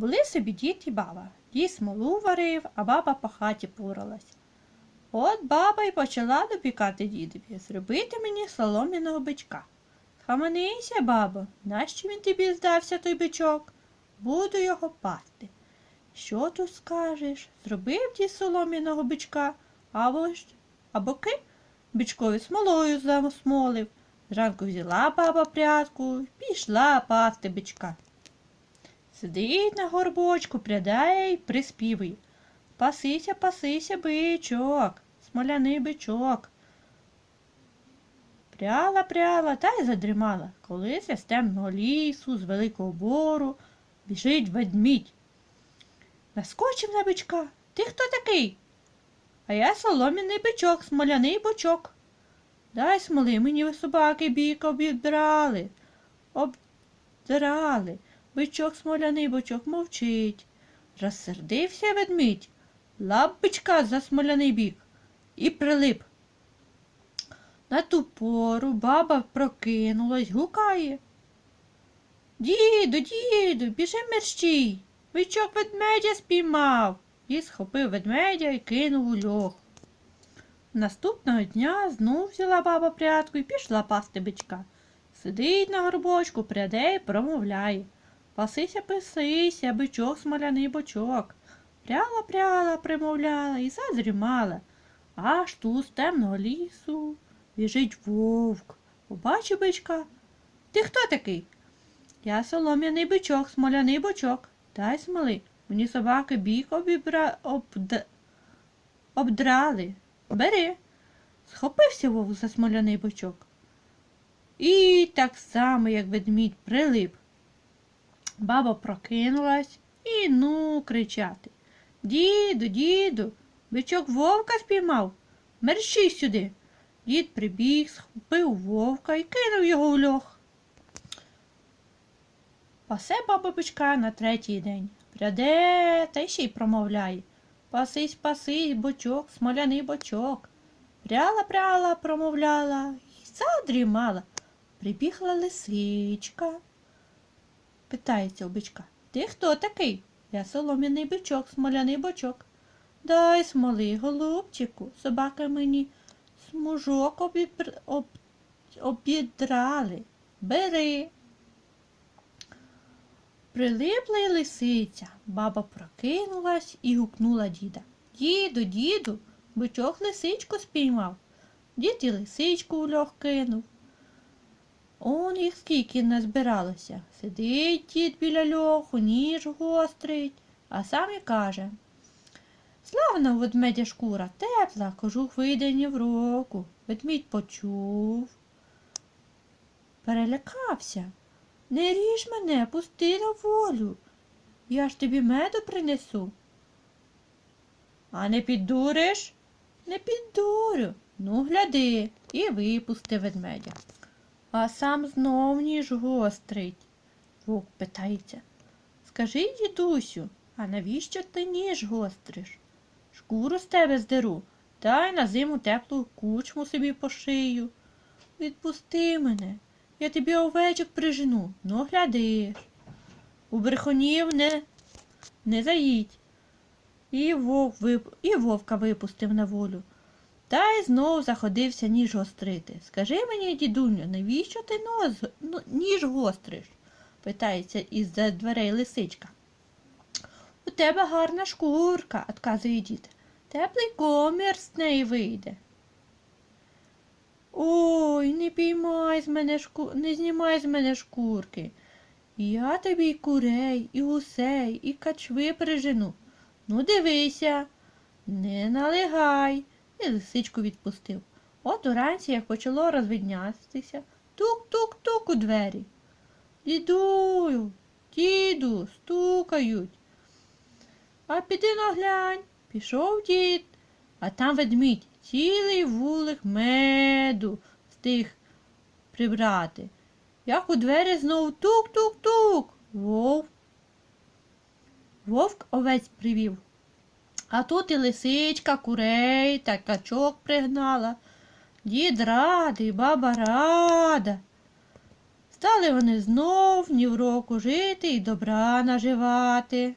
Були собі дід і баба. Дід смолу варив, а баба по хаті поралась. От баба й почала допікати дідові, зробити мені солом'яного бичка. Хаманися, бабо, нащо він тобі здався той бичок? Буду його пасти. Що тут скажеш? Зробив дід солом'яного бичка, або ж а боки бичкові смолою засмолив. Зранку взяла баба прядку, пішла пасти бичка. Сидить на горбочку, прядає й приспівує. Пасися, пасися, бичок, смоляний бичок. Пряла, пряла та й задрімала. Колись з темного лісу, з великого бору, біжить ведмідь. Наскочив на бичка. Ти хто такий? А я солом'яний бичок, смоляний бочок. Дай смоли мені собаки бік обідрали, обдрали. Бичок смоляний бочок мовчить. Розсердився ведмідь, лап бичка за смоляний бік і прилип. На ту пору баба прокинулась, гукає. Діду, діду, біжи мерщій. Бичок ведмедя спіймав. І схопив ведмедя і кинув у льох. Наступного дня знов взяла баба прядку і пішла пасти бичка. Сидить на горбочку, пряде й промовляє. Пасися, пасися, бичок смоляний бочок. Пряла, пряла, примовляла і задрімала. Аж тут з темного лісу біжить вовк. Побачив бичка. Ти хто такий? Я солом'яний бичок, смоляний бочок. Дай смоли. Мені собаки бік обібра... обд... обдрали. Бери. Схопився вовк за смоляний бочок. І так само, як ведмідь, прилип. Баба прокинулась і ну кричати. Діду, діду, бичок вовка спіймав. Мерщій сюди. Дід прибіг, схопив вовка і кинув його в льох. Пасе баба бичка на третій день. Пряде та ще й промовляє. Пасись, пасись, бочок, смоляний бочок. Пряла, пряла, промовляла і задрімала. Прибігла лисичка. Питається у бичка. Ти хто такий? Я солом'яний бичок, смоляний бочок. Дай смоли, голубчику, собака мені смужок обібр... об... обідрали. Бери. Прилипла й лисиця. Баба прокинулась і гукнула діда. Діду, діду, бичок лисичку спіймав. Дід і лисичку у льох кинув. Он їх скільки назбиралося. Сидить дід біля льоху, ніж гострить, а сам і каже. Славна ведмедя шкура, тепла, кожух видені в року. Ведмідь почув. Перелякався. Не ріж мене, пусти на волю. Я ж тобі меду принесу. А не піддуриш? Не піддурю. Ну, гляди, і випусти ведмедя. А сам знов ніж гострить. Вовк питається. Скажи, дідусю, а навіщо ти ніж гостриш? Шкуру з тебе здеру, та й на зиму теплу кучму собі пошию. Відпусти мене, я тобі овечок прижену, ну глядиш. У брехунів не, не заїдь. І, вовк вип... і вовка випустив на волю. Та й знов заходився ніж гострити. Скажи мені, дідуню, навіщо ти нос... ну, ніж гостриш? питається із за дверей лисичка. У тебе гарна шкурка, отказує дід. Теплий комір з неї вийде. Ой, не піймай з мене шку... не знімай з мене шкурки. Я тобі і курей, і гусей, і качви прижену. Ну, дивися, не налегай. І лисичку відпустив. От уранці, як почало розвиднятися, тук-тук-тук у двері. Дідую, діду, стукають. А піди наглянь, пішов дід, а там ведмідь цілий вулик меду встиг прибрати. Як у двері знов тук-тук-тук. Вовк. Вовк овець привів. А тут і лисичка, курей та качок пригнала. Дід радий, баба рада. Стали вони знов ні в року жити і добра наживати.